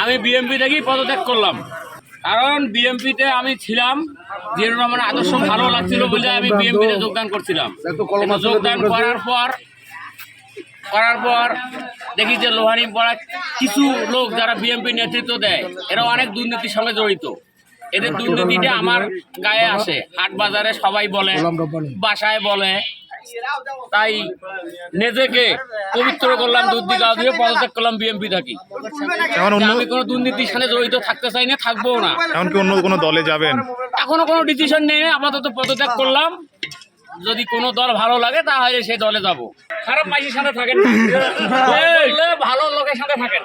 আমি বিএমপি থেকেই পদত্যাগ করলাম কারণ বিএমপিতে আমি ছিলাম জিয়াউর রহমানের আদর্শ ভালো লাগছিল বলে আমি বিএমপিতে যোগদান করছিলাম যোগদান করার পর করার পর দেখি যে লোহানি পড়া কিছু লোক যারা বিএমপি নেতৃত্ব দেয় এরা অনেক দুর্নীতির সঙ্গে জড়িত। এদের দুর্নীতিটা আমার গায়ে আসে। হাট বাজারে সবাই বলে বাসায় বলে। তাই নিজেকে পবিত্র করলাম দুধ দিয়ে গাও দিয়ে পদত্যাগ করলাম বিএমপি থাকি। অন্য আমি কোনো দুর্নীতির সাথে জড়িত থাকতে চাই না থাকব না। এখন কি অন্য কোনো দলে যাবেন? এখনও কোনো ডিসিশন নেই আপাতত পদত্যাগ করলাম। যদি কোনো দল ভালো লাগে তাহলে সেই দলে যাব। খারাপ মাইসির সাথে থাকেন ভালো লোকের সাথে থাকেন।